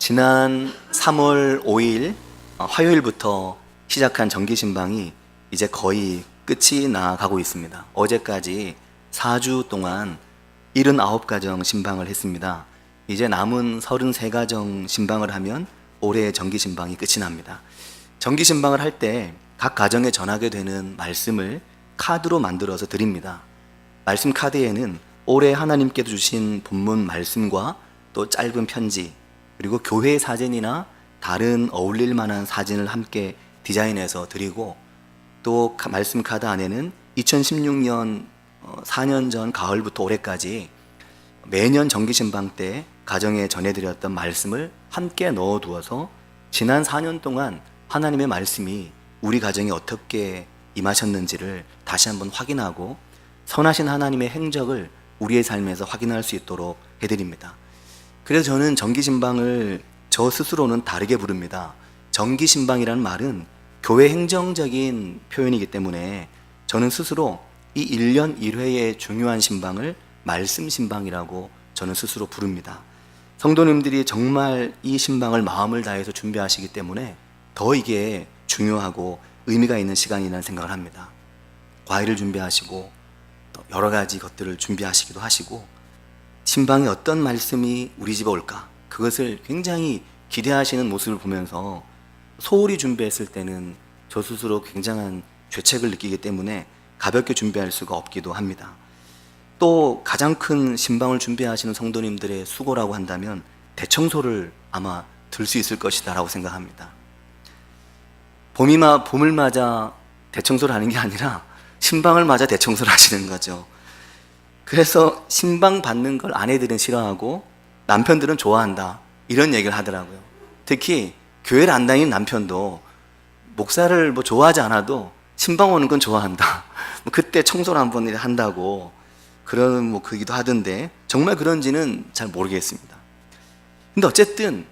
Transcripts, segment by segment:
지난 3월 5일 어, 화요일부터 시작한 정기 신방이 이제 거의 끝이 나가고 있습니다. 어제까지 4주 동안 79가정 신방을 했습니다. 이제 남은 33가정 신방을 하면 올해 정기 신방이 끝이 납니다. 정기 신방을 할 때 각 가정에 전하게 되는 말씀을 카드로 만들어서 드립니다. 말씀 카드에는 올해 하나님께서 주신 본문 말씀과 또 짧은 편지 그리고 교회 사진이나 다른 어울릴 만한 사진을 함께 디자인해서 드리고 또 카- 말씀 카드 안에는 2016년 4년 전 가을부터 올해까지 매년 정기 신방 때 가정에 전해드렸던 말씀을 함께 넣어두어서 지난 4년 동안 하나님의 말씀이 우리 가정에 어떻게 임하셨는지를 다시 한번 확인하고 선하신 하나님의 행적을 우리의 삶에서 확인할 수 있도록 해드립니다. 그래서 저는 정기 신방을 저 스스로는 다르게 부릅니다. 정기 신방이라는 말은 교회 행정적인 표현이기 때문에 저는 스스로 이 1년 1회의 중요한 신방을 말씀 신방이라고 저는 스스로 부릅니다. 성도님들이 정말 이 신방을 마음을 다해서 준비하시기 때문에 더 이게 중요하고 의미가 있는 시간이라는 생각을 합니다. 과일을 준비하시고 또 여러 가지 것들을 준비하시기도 하시고 신방에 어떤 말씀이 우리 집에 올까 그것을 굉장히 기대하시는 모습을 보면서 소홀히 준비했을 때는 저 스스로 굉장한 죄책을 느끼기 때문에 가볍게 준비할 수가 없기도 합니다. 또 가장 큰 신방을 준비하시는 성도님들의 수고라고 한다면 대청소를 아마 들 수 있을 것이다라고 생각합니다. 봄이마 봄을 맞아 대청소를 하는 게 아니라 신방을 맞아 대청소를 하시는 거죠. 그래서 신방 받는 걸 아내들은 싫어하고 남편들은 좋아한다 이런 얘기를 하더라고요. 특히 교회를 안 다니는 남편도 목사를 뭐 좋아하지 않아도 신방 오는 건 좋아한다. 뭐 그때 청소를 한 번 한다고 그런 뭐 그기도 하던데 정말 그런지는 잘 모르겠습니다. 근데 어쨌든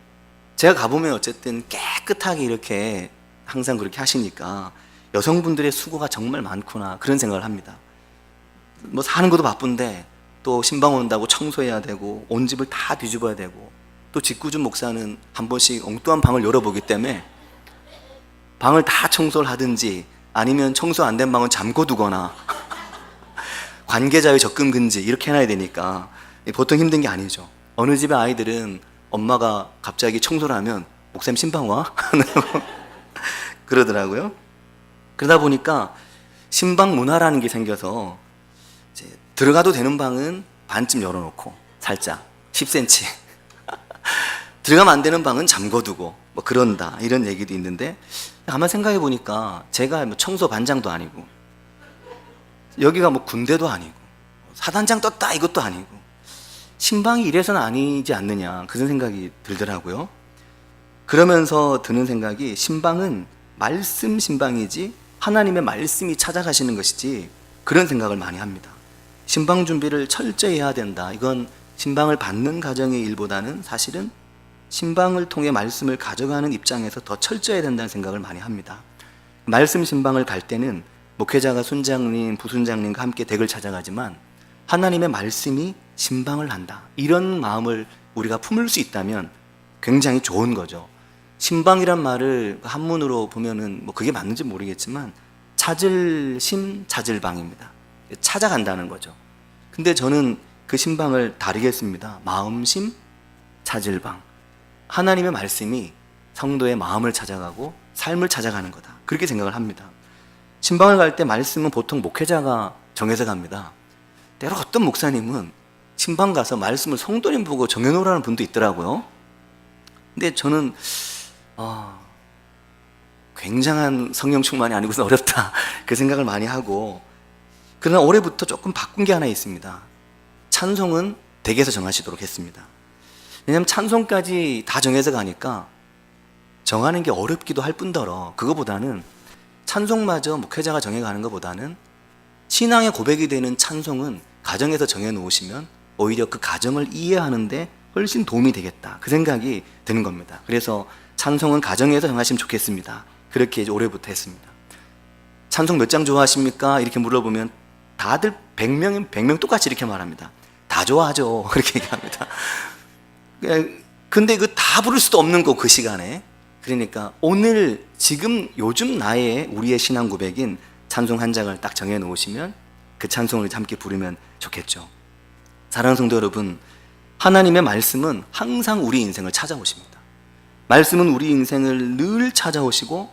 제가 가보면 어쨌든 깨끗하게 이렇게 항상 그렇게 하시니까 여성분들의 수고가 정말 많구나 그런 생각을 합니다. 뭐 사는 것도 바쁜데 또 신방 온다고 청소해야 되고 온 집을 다 뒤집어야 되고 또 직구준 목사는 한 번씩 엉뚱한 방을 열어보기 때문에 방을 다 청소를 하든지 아니면 청소 안 된 방은 잠궈 두거나 관계자의 접근 금지 이렇게 해놔야 되니까 보통 힘든 게 아니죠. 어느 집의 아이들은 엄마가 갑자기 청소를 하면 목사님 신방 와? 그러더라고요. 그러다 보니까 신방 문화라는 게 생겨서 들어가도 되는 방은 반쯤 열어놓고 살짝 10cm 들어가면 안 되는 방은 잠궈두고 뭐 그런다 이런 얘기도 있는데 가만 생각해 보니까 제가 뭐 청소 반장도 아니고 여기가 뭐 군대도 아니고 사단장 떴다 이것도 아니고 신방이 이래서는 아니지 않느냐 그런 생각이 들더라고요. 그러면서 드는 생각이 신방은 말씀 신방이지 하나님의 말씀이 찾아가시는 것이지 그런 생각을 많이 합니다. 신방 준비를 철저히 해야 된다. 이건 신방을 받는 가정의 일보다는 사실은 신방을 통해 말씀을 가져가는 입장에서 더 철저해야 된다는 생각을 많이 합니다. 말씀 신방을 갈 때는 목회자가 순장님, 부순장님과 함께 댁을 찾아가지만 하나님의 말씀이 신방을 한다. 이런 마음을 우리가 품을 수 있다면 굉장히 좋은 거죠. 신방이란 말을 한문으로 보면은 뭐 그게 맞는지 모르겠지만 찾을 심 찾을 방입니다. 찾아간다는 거죠. 근데 저는 그 신방을 다르게 했습니다. 마음심 찾을 방. 하나님의 말씀이 성도의 마음을 찾아가고 삶을 찾아가는 거다. 그렇게 생각을 합니다. 신방을 갈 때 말씀은 보통 목회자가 정해서 갑니다. 때로 어떤 목사님은 신방 가서 말씀을 성도님 보고 정해놓으라는 분도 있더라고요. 근데 저는 아, 굉장한 성령 충만이 아니고서 어렵다 그 생각을 많이 하고 그러나 올해부터 조금 바꾼 게 하나 있습니다. 찬송은 댁에서 정하시도록 했습니다. 왜냐하면 찬송까지 다 정해서 가니까 정하는 게 어렵기도 할 뿐더러 그거보다는 찬송마저 목회자가 정해가는 것보다는 신앙의 고백이 되는 찬송은 가정에서 정해 놓으시면 오히려 그 가정을 이해하는데 훨씬 도움이 되겠다. 그 생각이 드는 겁니다. 그래서 찬송은 가정에서 정하시면 좋겠습니다. 그렇게 이제 올해부터 했습니다. 찬송 몇 장 좋아하십니까? 이렇게 물어보면 다들 100명이면 100명 똑같이 이렇게 말합니다. 다 좋아하죠. 그렇게 얘기합니다. 그러니까 근데 그 다 부를 수도 없는 거 그 시간에. 그러니까 오늘 지금 요즘 나의 우리의 신앙 고백인 찬송 한 장을 딱 정해 놓으시면 그 찬송을 함께 부르면 좋겠죠. 사랑하는 성도 여러분, 하나님의 말씀은 항상 우리 인생을 찾아오십니다. 말씀은 우리 인생을 늘 찾아오시고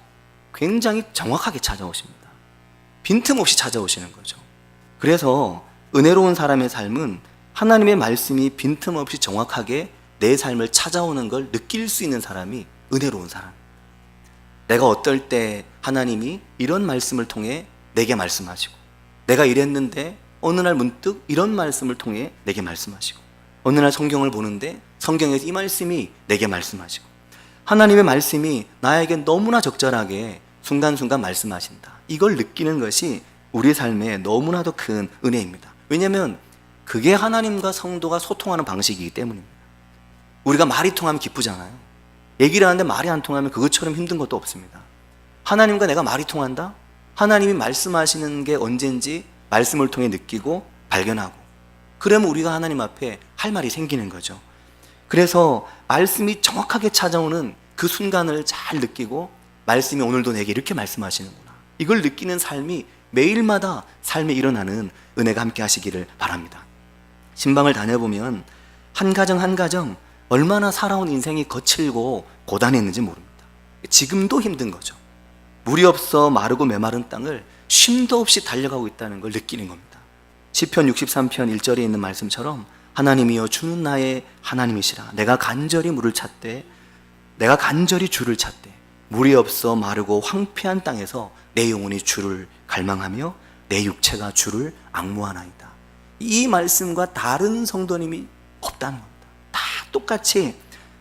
굉장히 정확하게 찾아오십니다. 빈틈없이 찾아오시는 거죠. 그래서 은혜로운 사람의 삶은 하나님의 말씀이 빈틈없이 정확하게 내 삶을 찾아오는 걸 느낄 수 있는 사람이 은혜로운 사람. 내가 어떨 때 하나님이 이런 말씀을 통해 내게 말씀하시고, 내가 이랬는데 어느 날 문득 이런 말씀을 통해 내게 말씀하시고, 어느 날 성경을 보는데 성경에서 이 말씀이 내게 말씀하시고, 하나님의 말씀이 나에게 너무나 적절하게 순간순간 말씀하신다. 이걸 느끼는 것이 우리 삶에 너무나도 큰 은혜입니다. 왜냐하면 그게 하나님과 성도가 소통하는 방식이기 때문입니다. 우리가 말이 통하면 기쁘잖아요. 얘기를 하는데 말이 안 통하면 그것처럼 힘든 것도 없습니다. 하나님과 내가 말이 통한다? 하나님이 말씀하시는 게 언젠지 말씀을 통해 느끼고 발견하고 그러면 우리가 하나님 앞에 할 말이 생기는 거죠. 그래서 말씀이 정확하게 찾아오는 그 순간을 잘 느끼고 말씀이 오늘도 내게 이렇게 말씀하시는구나. 이걸 느끼는 삶이 매일마다 삶에 일어나는 은혜가 함께 하시기를 바랍니다. 신방을 다녀보면 한 가정 한 가정 얼마나 살아온 인생이 거칠고 고단했는지 모릅니다. 지금도 힘든 거죠. 물이 없어 마르고 메마른 땅을 쉼도 없이 달려가고 있다는 걸 느끼는 겁니다. 시편 63편 1절에 있는 말씀처럼 하나님이여 주는 나의 하나님이시라 내가 간절히 물을 찾되 내가 간절히 주를 찾되 물이 없어 마르고 황폐한 땅에서 내 영혼이 주를 갈망하며 내 육체가 주를 악무하나이다. 이 말씀과 다른 성도님이 없다는 겁니다. 다 똑같이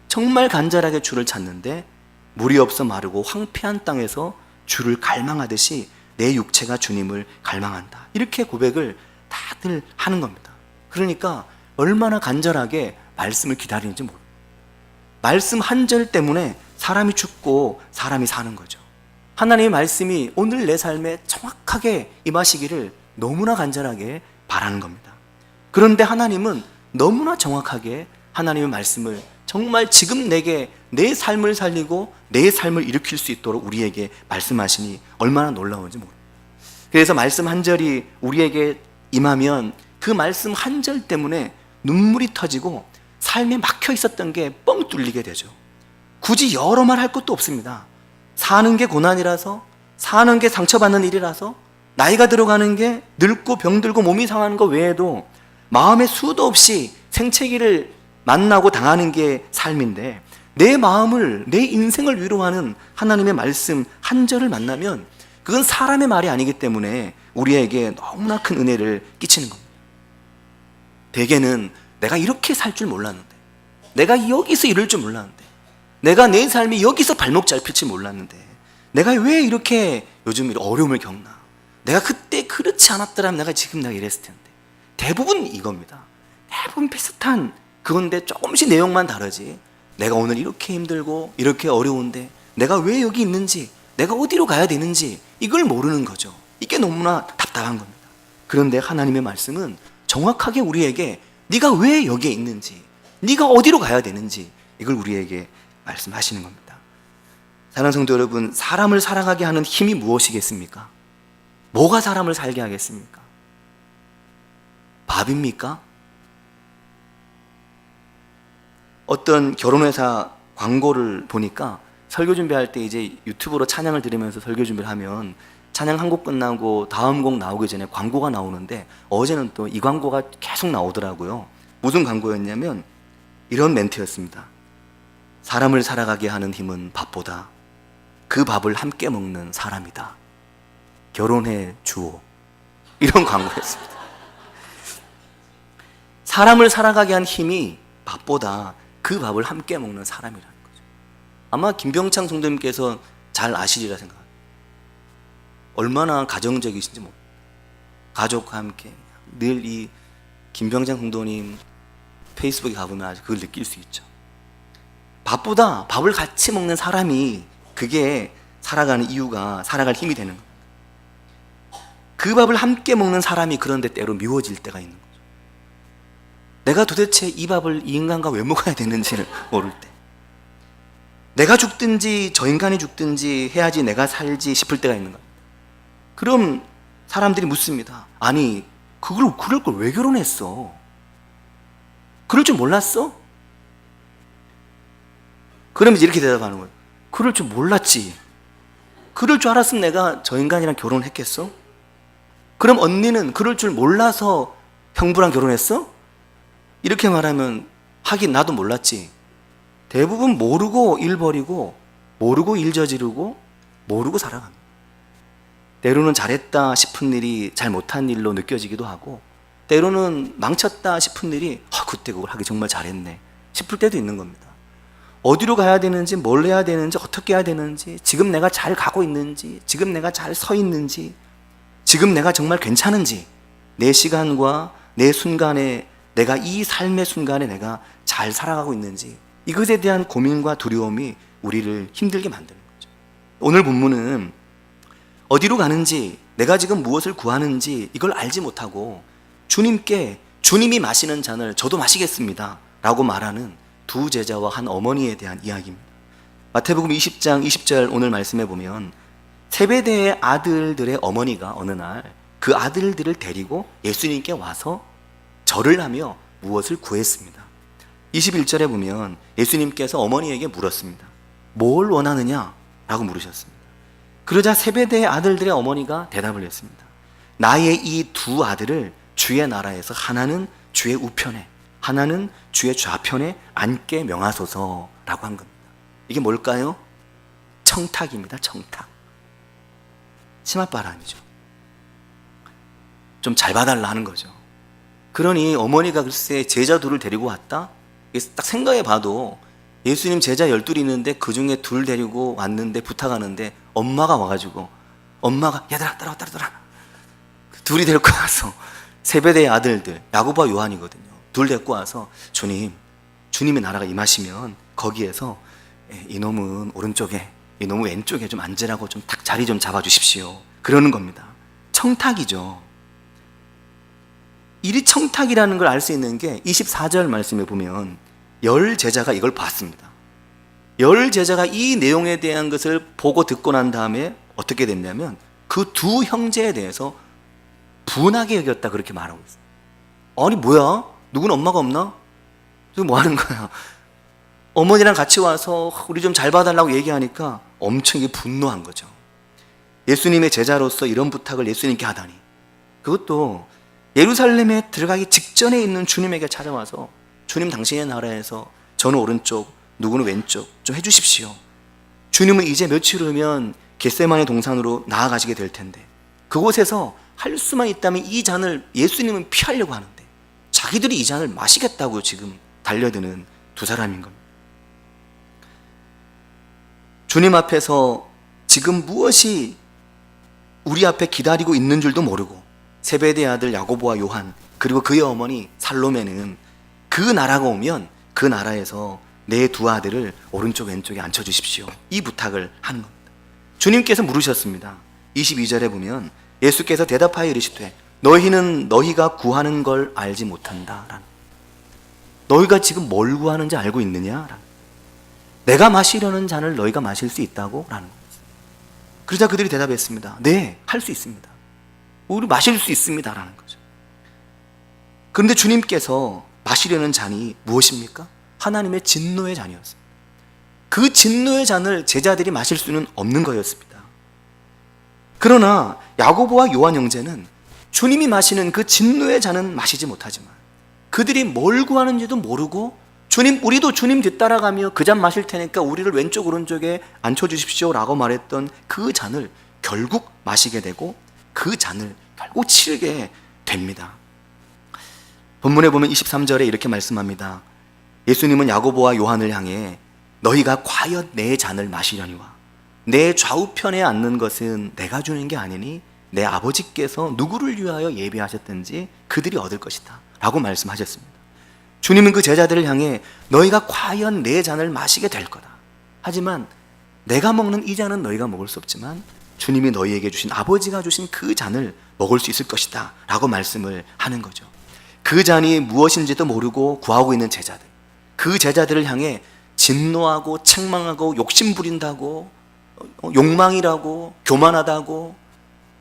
정말 간절하게 주를 찾는데 물이 없어 마르고 황폐한 땅에서 주를 갈망하듯이 내 육체가 주님을 갈망한다. 이렇게 고백을 다들 하는 겁니다. 그러니까 얼마나 간절하게 말씀을 기다리는지 모릅니다. 말씀 한 절 때문에 사람이 죽고 사람이 사는 거죠. 하나님의 말씀이 오늘 내 삶에 정확하게 임하시기를 너무나 간절하게 바라는 겁니다. 그런데 하나님은 너무나 정확하게 하나님의 말씀을 정말 지금 내게 내 삶을 살리고 내 삶을 일으킬 수 있도록 우리에게 말씀하시니 얼마나 놀라운지 모릅니다. 그래서 말씀 한 절이 우리에게 임하면 그 말씀 한 절 때문에 눈물이 터지고 삶에 막혀 있었던 게 뻥 뚫리게 되죠. 굳이 여러 말 할 것도 없습니다. 사는 게 고난이라서, 사는 게 상처받는 일이라서, 나이가 들어가는 게 늙고 병들고 몸이 상하는 것 외에도 마음에 수도 없이 생채기를 만나고 당하는 게 삶인데 내 마음을, 내 인생을 위로하는 하나님의 말씀 한 절을 만나면 그건 사람의 말이 아니기 때문에 우리에게 너무나 큰 은혜를 끼치는 겁니다. 대개는 내가 이렇게 살 줄 몰랐는데, 내가 여기서 이럴 줄 몰랐는데, 내가 내 삶이 여기서 발목 잡힐지 몰랐는데, 내가 왜 이렇게 요즘 어려움을 겪나? 내가 그때 그렇지 않았더라면 내가 지금 내가 이랬을 텐데. 대부분 이겁니다. 대부분 비슷한 그건데 조금씩 내용만 다르지. 내가 오늘 이렇게 힘들고 이렇게 어려운데 내가 왜 여기 있는지, 내가 어디로 가야 되는지 이걸 모르는 거죠. 이게 너무나 답답한 겁니다. 그런데 하나님의 말씀은 정확하게 우리에게 네가 왜 여기에 있는지, 네가 어디로 가야 되는지 이걸 우리에게 말씀하시는 겁니다. 사랑하는 성도 여러분, 사람을 살아가게 하는 힘이 무엇이겠습니까? 뭐가 사람을 살게 하겠습니까? 밥입니까? 어떤 결혼회사 광고를 보니까 설교 준비할 때 이제 유튜브로 찬양을 들으면서 설교 준비를 하면 찬양 한 곡 끝나고 다음 곡 나오기 전에 광고가 나오는데 어제는 또 이 광고가 계속 나오더라고요. 무슨 광고였냐면 이런 멘트였습니다. 사람을 살아가게 하는 힘은 밥보다 그 밥을 함께 먹는 사람이다. 결혼해 주오. 이런 광고였습니다. 사람을 살아가게 한 힘이 밥보다 그 밥을 함께 먹는 사람이라는 거죠. 아마 김병창 성도님께서 잘 아시리라 생각합니다. 얼마나 가정적이신지 모 가족과 함께 늘 이 김병창 성도님 페이스북에 가보면 아주 그걸 느낄 수 있죠. 밥보다 밥을 같이 먹는 사람이 그게 살아가는 이유가 살아갈 힘이 되는 겁니다. 그 밥을 함께 먹는 사람이 그런데 때로 미워질 때가 있는 거죠. 내가 도대체 이 밥을 이 인간과 왜 먹어야 되는지를 모를 때 내가 죽든지 저 인간이 죽든지 해야지 내가 살지 싶을 때가 있는 거예요. 그럼 사람들이 묻습니다. 아니, 그걸 그럴 걸 왜 결혼했어? 그럴 줄 몰랐어? 그러면 이제 이렇게 대답하는 거예요. 그럴 줄 몰랐지. 그럴 줄 알았으면 내가 저 인간이랑 결혼했겠어? 그럼 언니는 그럴 줄 몰라서 형부랑 결혼했어? 이렇게 말하면 하긴 나도 몰랐지. 대부분 모르고 일 버리고 모르고 일 저지르고 모르고 살아갑니다. 때로는 잘했다 싶은 일이 잘 못한 일로 느껴지기도 하고 때로는 망쳤다 싶은 일이 아, 그때 그걸 하기 정말 잘했네 싶을 때도 있는 겁니다. 어디로 가야 되는지 뭘 해야 되는지 어떻게 해야 되는지 지금 내가 잘 가고 있는지 지금 내가 잘 서 있는지 지금 내가 정말 괜찮은지 내 시간과 내 순간에 내가 이 삶의 순간에 내가 잘 살아가고 있는지 이것에 대한 고민과 두려움이 우리를 힘들게 만드는 거죠. 오늘 본문은 어디로 가는지 내가 지금 무엇을 구하는지 이걸 알지 못하고 주님께 주님이 마시는 잔을 저도 마시겠습니다. 라고 말하는 두 제자와 한 어머니에 대한 이야기입니다. 마태복음 20장 20절 오늘 말씀해 보면 세베대의 아들들의 어머니가 어느 날 그 아들들을 데리고 예수님께 와서 절을 하며 무엇을 구했습니다. 21절에 보면 예수님께서 어머니에게 물었습니다. 뭘 원하느냐? 라고 물으셨습니다. 그러자 세베대의 아들들의 어머니가 대답을 했습니다. 나의 이 두 아들을 주의 나라에서 하나는 주의 우편에, 하나는 주의 좌편에 앉게 명하소서라고 한 겁니다. 이게 뭘까요? 청탁입니다. 청탁. 치맛바람이죠. 좀 잘 봐달라 하는 거죠. 그러니 어머니가 글쎄 제자 둘을 데리고 왔다? 딱 생각해 봐도 예수님 제자 열둘이 있는데 그 중에 둘 데리고 왔는데 부탁하는데 엄마가 와가지고 엄마가 얘들아 따라와 따라와 둘이 데리고 와서 세배대의 아들들 야고보와 요한이거든요. 둘 데리고 와서 주님 주님의 나라가 임하시면 거기에서 예, 이놈은 오른쪽에 이놈은 왼쪽에 좀 앉으라고 좀 딱 자리 좀 잡아주십시오. 그러는 겁니다. 청탁이죠. 이리 청탁이라는 걸 알 수 있는 게 24절 말씀에 보면 열 제자가 이걸 봤습니다. 열 제자가 이 내용에 대한 것을 보고 듣고 난 다음에 어떻게 됐냐면 그 두 형제에 대해서 분하게 여겼다 그렇게 말하고 있어요. 아니 뭐야? 누군 엄마가 없나? 지금 뭐 하는 거야? 어머니랑 같이 와서 우리 좀 잘 봐달라고 얘기하니까 엄청 이게 분노한 거죠. 예수님의 제자로서 이런 부탁을 예수님께 하다니. 그것도 예루살렘에 들어가기 직전에 있는 주님에게 찾아와서 주님 당신의 나라에서 저는 오른쪽, 누구는 왼쪽 좀 해주십시오. 주님은 이제 며칠 후면 겟세만의 동산으로 나아가시게 될 텐데 그곳에서 할 수만 있다면 이 잔을 예수님은 피하려고 하는데 자기들이 이 잔을 마시겠다고 지금 달려드는 두 사람인 겁니다. 주님 앞에서 지금 무엇이 우리 앞에 기다리고 있는 줄도 모르고 세베대 아들 야고보와 요한 그리고 그의 어머니 살로메는 그 나라가 오면 그 나라에서 내 두 아들을 오른쪽 왼쪽에 앉혀 주십시오. 이 부탁을 하는 겁니다. 주님께서 물으셨습니다. 22절에 보면 예수께서 대답하여 이르시되 너희는 너희가 구하는 걸 알지 못한다 라는 너희가 지금 뭘 구하는지 알고 있느냐 라는 내가 마시려는 잔을 너희가 마실 수 있다고? 라는 거예요. 그러자 그들이 대답했습니다. 네, 할 수 있습니다. 우리 마실 수 있습니다. 라는 거죠. 그런데 주님께서 마시려는 잔이 무엇입니까? 하나님의 진노의 잔이었습니다. 그 진노의 잔을 제자들이 마실 수는 없는 거였습니다. 그러나 야고보와 요한 형제는 주님이 마시는 그 진노의 잔은 마시지 못하지만 그들이 뭘 구하는지도 모르고 주님 우리도 주님 뒤따라가며 그 잔 마실 테니까 우리를 왼쪽 오른쪽에 앉혀 주십시오라고 말했던 그 잔을 결국 마시게 되고 그 잔을 결국 치르게 됩니다. 본문에 보면 23절에 이렇게 말씀합니다. 예수님은 야고보와 요한을 향해 너희가 과연 내 잔을 마시려니와 내 좌우편에 앉는 것은 내가 주는 게 아니니 내 아버지께서 누구를 위하여 예비하셨든지 그들이 얻을 것이다. 라고 말씀하셨습니다. 주님은 그 제자들을 향해 너희가 과연 내 잔을 마시게 될 거다. 하지만 내가 먹는 이 잔은 너희가 먹을 수 없지만 주님이 너희에게 주신 아버지가 주신 그 잔을 먹을 수 있을 것이다. 라고 말씀을 하는 거죠. 그 잔이 무엇인지도 모르고 구하고 있는 제자들. 그 제자들을 향해 진노하고 책망하고 욕심 부린다고 어, 욕망이라고 교만하다고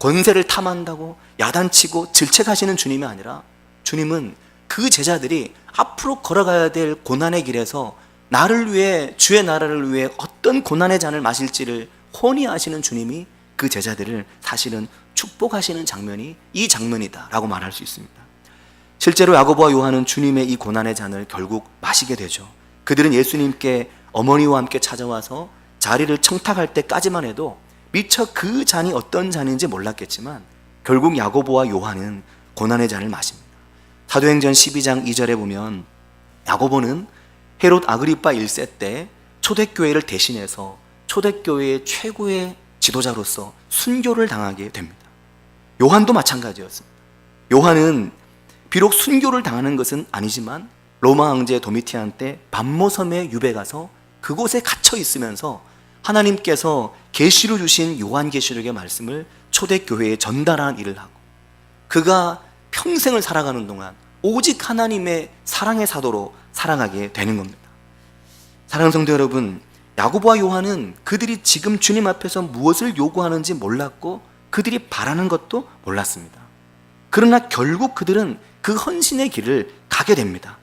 권세를 탐한다고 야단치고 질책하시는 주님이 아니라 주님은 그 제자들이 앞으로 걸어가야 될 고난의 길에서 나를 위해 주의 나라를 위해 어떤 고난의 잔을 마실지를 혼이 아시는 주님이 그 제자들을 사실은 축복하시는 장면이 이 장면이다라고 말할 수 있습니다. 실제로 야고보와 요한은 주님의 이 고난의 잔을 결국 마시게 되죠. 그들은 예수님께 어머니와 함께 찾아와서 자리를 청탁할 때까지만 해도 미처 그 잔이 어떤 잔인지 몰랐겠지만 결국 야고보와 요한은 고난의 잔을 마십니다. 사도행전 12장 2절에 보면 야고보는 헤롯 아그리파 1세 때 초대교회를 대신해서 초대교회의 최고의 지도자로서 순교를 당하게 됩니다. 요한도 마찬가지였습니다. 요한은 비록 순교를 당하는 것은 아니지만 로마 황제 도미티안 때 반모섬에 유배 가서 그곳에 갇혀 있으면서 하나님께서 계시로 주신 요한계시록의 말씀을 초대교회에 전달하는 일을 하고 그가 평생을 살아가는 동안 오직 하나님의 사랑의 사도로 살아가게 되는 겁니다. 사랑하는 성도 여러분, 야고보와 요한은 그들이 지금 주님 앞에서 무엇을 요구하는지 몰랐고 그들이 바라는 것도 몰랐습니다. 그러나 결국 그들은 그 헌신의 길을 가게 됩니다.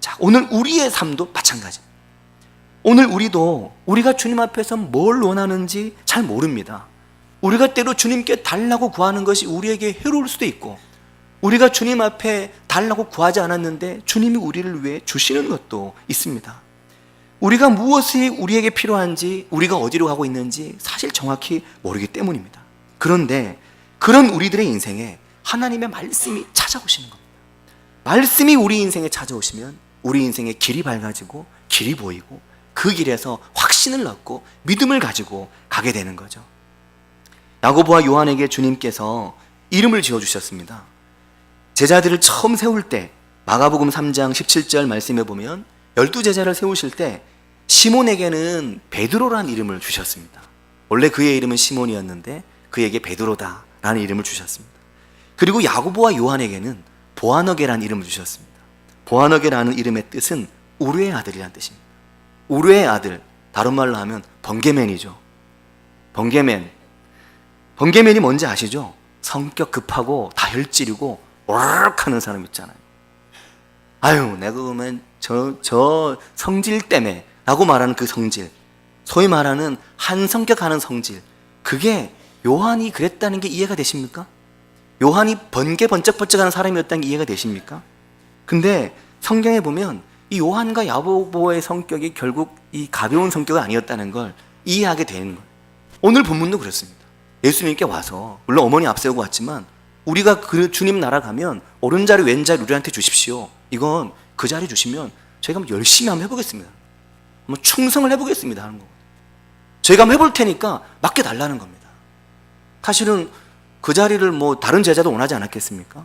자, 오늘 우리의 삶도 마찬가지입니다. 오늘 우리도 우리가 주님 앞에서 뭘 원하는지 잘 모릅니다. 우리가 때로 주님께 달라고 구하는 것이 우리에게 해로울 수도 있고, 우리가 주님 앞에 달라고 구하지 않았는데 주님이 우리를 위해 주시는 것도 있습니다. 우리가 무엇이 우리에게 필요한지, 우리가 어디로 가고 있는지 사실 정확히 모르기 때문입니다. 그런데 그런 우리들의 인생에 하나님의 말씀이 찾아오시는 겁니다. 말씀이 우리 인생에 찾아오시면 우리 인생의 길이 밝아지고 길이 보이고 그 길에서 확신을 얻고 믿음을 가지고 가게 되는 거죠. 야고보와 요한에게 주님께서 이름을 지어 주셨습니다. 제자들을 처음 세울 때 마가복음 3장 17절 말씀에 보면 열두 제자를 세우실 때 시몬에게는 베드로라는 이름을 주셨습니다. 원래 그의 이름은 시몬이었는데 그에게 베드로다라는 이름을 주셨습니다. 그리고 야고보와 요한에게는 보아너게라는 이름을 주셨습니다. 보아너게라는 이름의 뜻은 우르의 아들이라는 뜻입니다. 우르의 아들, 다른 말로 하면 번개맨이죠. 번개맨. 번개맨이 뭔지 아시죠? 성격 급하고 다혈질이고 오르륵 하는 사람 있잖아요. 아유, 내가 그러면 저, 저 성질 때문에 라고 말하는 그 성질. 소위 말하는 한 성격하는 성질. 그게 요한이 그랬다는 게 이해가 되십니까? 요한이 번개 번쩍번쩍하는 사람이었다는 게 이해가 되십니까? 근데 성경에 보면 이 요한과 야고보의 성격이 결국 이 가벼운 성격은 아니었다는 걸 이해하게 되는 거예요. 오늘 본문도 그렇습니다. 예수님께 와서 물론 어머니 앞세우고 왔지만 우리가 그 주님 나라 가면 오른자리 왼자리 우리한테 주십시오. 이건 그 자리 주시면 저희가 한번 열심히 한번 해보겠습니다. 한번 충성을 해보겠습니다 하는 거거든요. 저희가 한번 해볼 테니까 맡겨달라는 겁니다. 사실은 그 자리를 뭐 다른 제자도 원하지 않았겠습니까?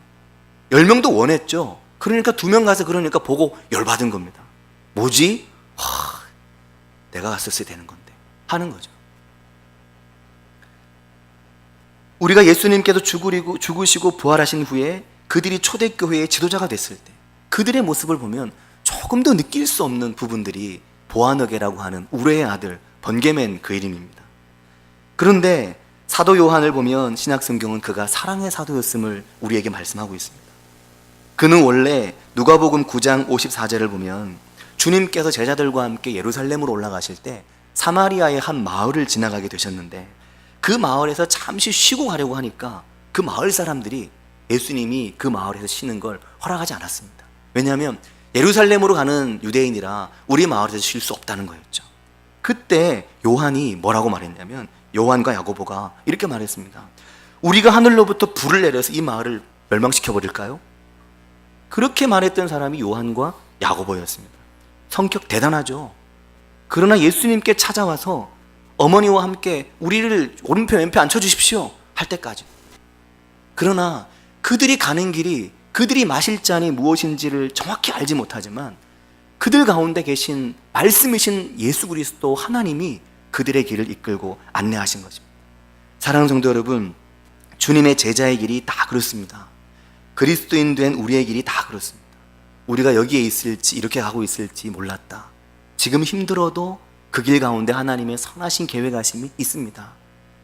열 명도 원했죠. 그러니까 두 명 가서 그러니까 보고 열받은 겁니다. 뭐지? 하, 내가 갔었어야 되는 건데 하는 거죠. 우리가 예수님께서 죽으리고 죽으시고 부활하신 후에 그들이 초대교회의 지도자가 됐을 때 그들의 모습을 보면 조금 더 느낄 수 없는 부분들이 보아너게라고 하는 우레의 아들 번개맨 그 이름입니다. 그런데 사도 요한을 보면 신약 성경은 그가 사랑의 사도였음을 우리에게 말씀하고 있습니다. 그는 원래 누가복음 9장 54절을 보면 주님께서 제자들과 함께 예루살렘으로 올라가실 때 사마리아의 한 마을을 지나가게 되셨는데 그 마을에서 잠시 쉬고 가려고 하니까 그 마을 사람들이 예수님이 그 마을에서 쉬는 걸 허락하지 않았습니다. 왜냐하면 예루살렘으로 가는 유대인이라 우리 마을에서 쉴 수 없다는 거였죠. 그때 요한이 뭐라고 말했냐면 요한과 야고보가 이렇게 말했습니다. 우리가 하늘로부터 불을 내려서 이 마을을 멸망시켜 버릴까요? 그렇게 말했던 사람이 요한과 야고보였습니다. 성격 대단하죠. 그러나 예수님께 찾아와서 어머니와 함께 우리를 오른편 왼편 앉혀 주십시오 할 때까지. 그러나 그들이 가는 길이 그들이 마실 잔이 무엇인지를 정확히 알지 못하지만 그들 가운데 계신 말씀이신 예수 그리스도 하나님이 그들의 길을 이끌고 안내하신 것입니다. 사랑하는 성도 여러분, 주님의 제자의 길이 다 그렇습니다. 그리스도인 된 우리의 길이 다 그렇습니다. 우리가 여기에 있을지 이렇게 가고 있을지 몰랐다. 지금 힘들어도 그 길 가운데 하나님의 선하신 계획하심이 있습니다.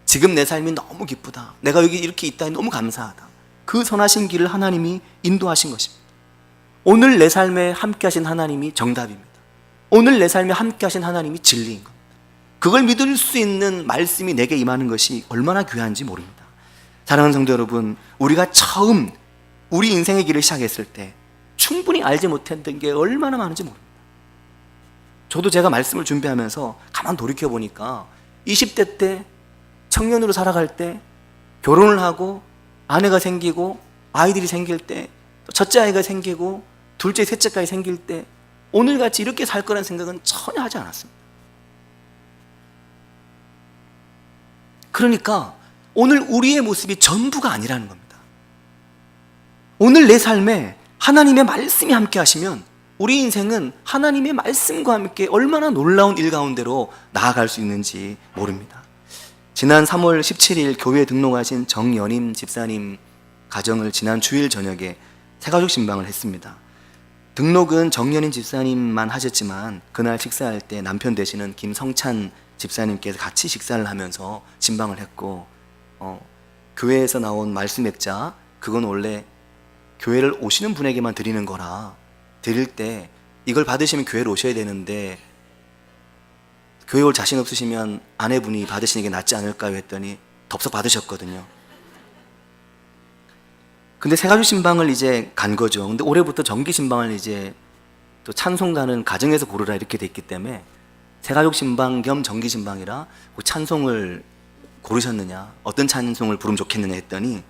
지금 내 삶이 너무 기쁘다. 내가 여기 이렇게 있다니 너무 감사하다. 그 선하신 길을 하나님이 인도하신 것입니다. 오늘 내 삶에 함께 하신 하나님이 정답입니다. 오늘 내 삶에 함께 하신 하나님이 진리인 겁니다. 그걸 믿을 수 있는 말씀이 내게 임하는 것이 얼마나 귀한지 모릅니다. 사랑하는 성도 여러분, 우리가 처음 우리 인생의 길을 시작했을 때 충분히 알지 못했던 게 얼마나 많은지 모릅니다. 저도 제가 말씀을 준비하면서 가만 돌이켜 보니까 20대 때 청년으로 살아갈 때 결혼을 하고 아내가 생기고 아이들이 생길 때또 첫째 아이가 생기고 둘째 셋째까지 생길 때 오늘같이 이렇게 살 거라는 생각은 전혀 하지 않았습니다. 그러니까 오늘 우리의 모습이 전부가 아니라는 겁니다. 오늘 내 삶에 하나님의 말씀이 함께 하시면 우리 인생은 하나님의 말씀과 함께 얼마나 놀라운 일 가운데로 나아갈 수 있는지 모릅니다. 지난 3월 17일 교회에 등록하신 정연임 집사님 가정을 지난 주일 저녁에 새가족 신방을 했습니다. 등록은 정연임 집사님만 하셨지만 그날 식사할 때 남편 되시는 김성찬 집사님께서 같이 식사를 하면서 신방을 했고 어, 교회에서 나온 말씀 액자 그건 원래 교회를 오시는 분에게만 드리는 거라 드릴 때 이걸 받으시면 교회를 오셔야 되는데 교회 올 자신 없으시면 아내분이 받으시는 게 낫지 않을까요 했더니 덥석 받으셨거든요. 근데 새가족 신방을 이제 간 거죠. 근데 올해부터 정기 신방을 이제 또 찬송가는 가정에서 고르라 이렇게 돼 있기 때문에 새가족 신방 겸 정기 신방이라 그 찬송을 고르셨느냐, 어떤 찬송을 부르면 좋겠느냐 했더니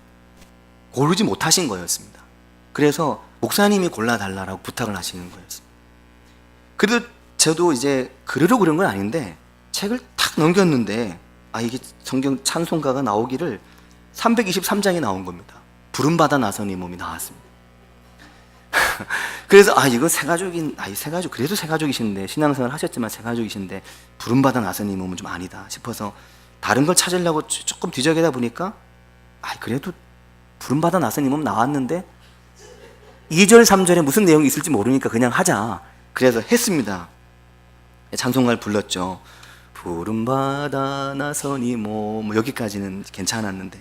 고르지 못하신 거였습니다. 그래서 목사님이 골라달라고 부탁을 하시는 거였습니다. 그래도 저도 이제 그러려고 그런 건 아닌데 책을 탁 넘겼는데 아 이게 성경 찬송가가 나오기를 323장이 나온 겁니다. 부름받아 나선 이 몸이 나왔습니다. 그래서 아 이거 새 가족인 아이 새 가족 그래도 새 가족이신데 신앙생활 하셨지만 새 가족이신데 부름받아 나선 이 몸은 좀 아니다 싶어서 다른 걸 찾으려고 조금 뒤적이다 보니까 아 그래도 부름받아 나선 이 몸 나왔는데 2절 3절에 무슨 내용이 있을지 모르니까 그냥 하자. 그래서 했습니다. 찬송가를 불렀죠. 부름받아 나선이 몸뭐 여기까지는 괜찮았는데.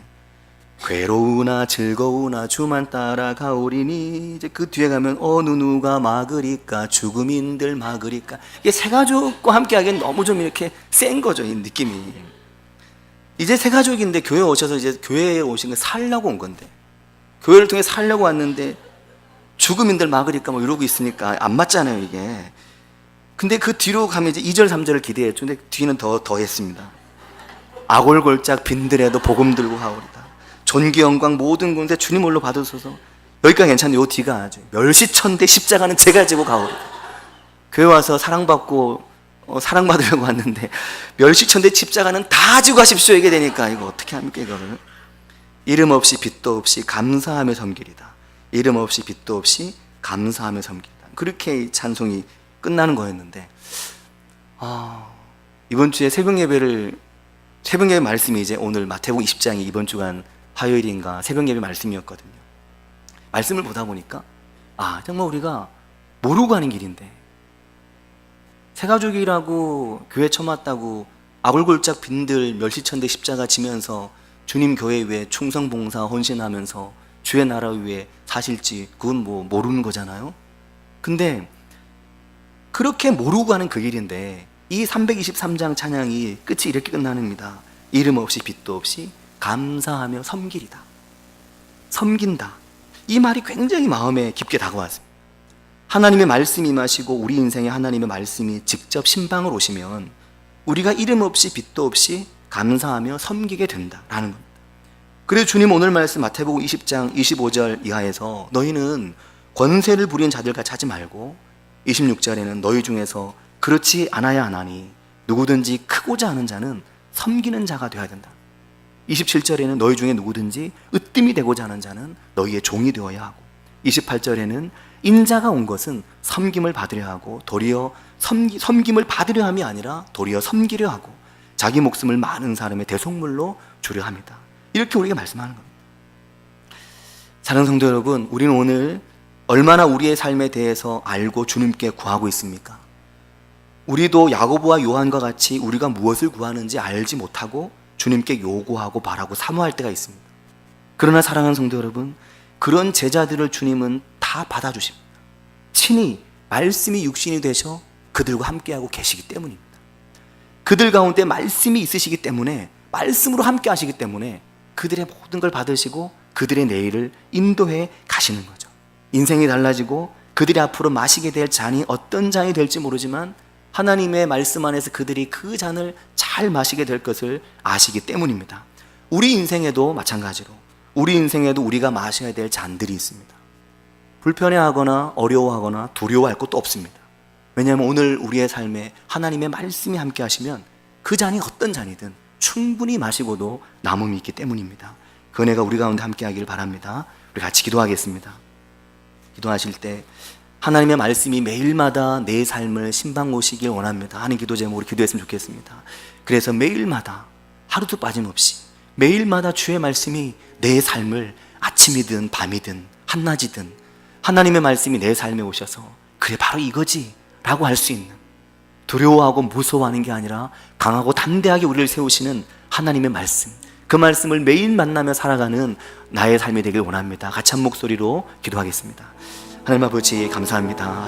괴로우나 즐거우나 주만 따라가오리니 이제 그 뒤에 가면 어느 누가 막으리까 죽음인들 막으리까. 이게 새 가족과 함께 하기엔 너무 좀 이렇게 센 거죠 이 느낌이. 이제 새 가족인데 교회 오셔서 이제 교회에 오신 건 살려고 온 건데. 교회를 통해 살려고 왔는데 죽음인들 막으리까 뭐 이러고 있으니까 안 맞잖아요 이게. 근데 그 뒤로 가면 이제 2절 3절을 기대했죠 근데 뒤는 더 더 했습니다. 아골골짝 빈들에도 복음 들고 가오리다. 존귀 영광 모든 곳에 주님 홀로 받으소서. 여기까지 괜찮은데 요 뒤가 아주 멸시천대 십자가는 제가 지고 가오리다. 교회 와서 사랑받고 어, 사랑받으려고 왔는데 멸시천대 십자가는 다 지고 가십시오. 이게 되니까 이거 어떻게 합니까 이거를? 이름 없이 빛도 없이 감사하며 섬기리다 이름 없이 빛도 없이 감사하며 섬기리다 그렇게 이 찬송이 끝나는 거였는데 아, 이번 주에 새벽 예배를 새벽 예배 말씀이 이제 오늘 마태복음 20장이 이번 주간 화요일인가 새벽 예배 말씀이었거든요. 말씀을 보다 보니까 아 정말 우리가 모르고 가는 길인데 새가족이라고 교회 처음 왔다고 아골골짝 빈들 멸시천대 십자가 지면서 주님 교회 위에 충성봉사 헌신하면서 주의 나라 위에 사실지 그건 뭐 모르는 거잖아요. 근데 그렇게 모르고 가는 그 길인데 이 323장 찬양이 끝이 이렇게 끝나는입니다. 이름 없이 빛도 없이 감사하며 섬기리다. 섬긴다. 이 말이 굉장히 마음에 깊게 다가왔습니다. 하나님의 말씀이 임하시고 우리 인생에 하나님의 말씀이 직접 신방을 오시면 우리가 이름 없이 빛도 없이 감사하며 섬기게 된다라는 겁니다. 그래서 주님 오늘 말씀 마태복음 20장 25절 이하에서 너희는 권세를 부린 자들같이 하지 말고 26절에는 너희 중에서 그렇지 않아야 하나니 누구든지 크고자 하는 자는 섬기는 자가 되어야 된다. 27절에는 너희 중에 누구든지 으뜸이 되고자 하는 자는 너희의 종이 되어야 하고 28절에는 인자가 온 것은 섬김을 받으려 하고 도리어 섬기, 섬김을 받으려 함이 아니라 도리어 섬기려 하고 자기 목숨을 많은 사람의 대속물로 주려 합니다. 이렇게 우리가 말씀하는 겁니다. 사랑하는 성도 여러분, 우리는 오늘 얼마나 우리의 삶에 대해서 알고 주님께 구하고 있습니까? 우리도 야고보와 요한과 같이 우리가 무엇을 구하는지 알지 못하고 주님께 요구하고 바라고 사모할 때가 있습니다. 그러나 사랑하는 성도 여러분, 그런 제자들을 주님은 다 받아주십니다. 친히 말씀이 육신이 되셔 그들과 함께하고 계시기 때문입니다. 그들 가운데 말씀이 있으시기 때문에 말씀으로 함께 하시기 때문에 그들의 모든 걸 받으시고 그들의 내일을 인도해 가시는 거죠. 인생이 달라지고 그들이 앞으로 마시게 될 잔이 어떤 잔이 될지 모르지만 하나님의 말씀 안에서 그들이 그 잔을 잘 마시게 될 것을 아시기 때문입니다. 우리 인생에도 마찬가지로 우리 인생에도 우리가 마셔야 될 잔들이 있습니다. 불편해하거나 어려워하거나 두려워할 것도 없습니다. 왜냐하면 오늘 우리의 삶에 하나님의 말씀이 함께 하시면 그 잔이 어떤 잔이든 충분히 마시고도 남음이 있기 때문입니다. 그 은혜가 우리 가운데 함께 하기를 바랍니다. 우리 같이 기도하겠습니다. 기도하실 때 하나님의 말씀이 매일마다 내 삶을 신방 오시길 원합니다 하는 기도 제목으로 기도했으면 좋겠습니다. 그래서 매일마다 하루도 빠짐없이 매일마다 주의 말씀이 내 삶을 아침이든 밤이든 한낮이든 하나님의 말씀이 내 삶에 오셔서 그래 바로 이거지 라고 할 수 있는 두려워하고 무서워하는 게 아니라 강하고 담대하게 우리를 세우시는 하나님의 말씀. 그 말씀을 매일 만나며 살아가는 나의 삶이 되길 원합니다. 같이 한 목소리로 기도하겠습니다. 하나님 아버지 감사합니다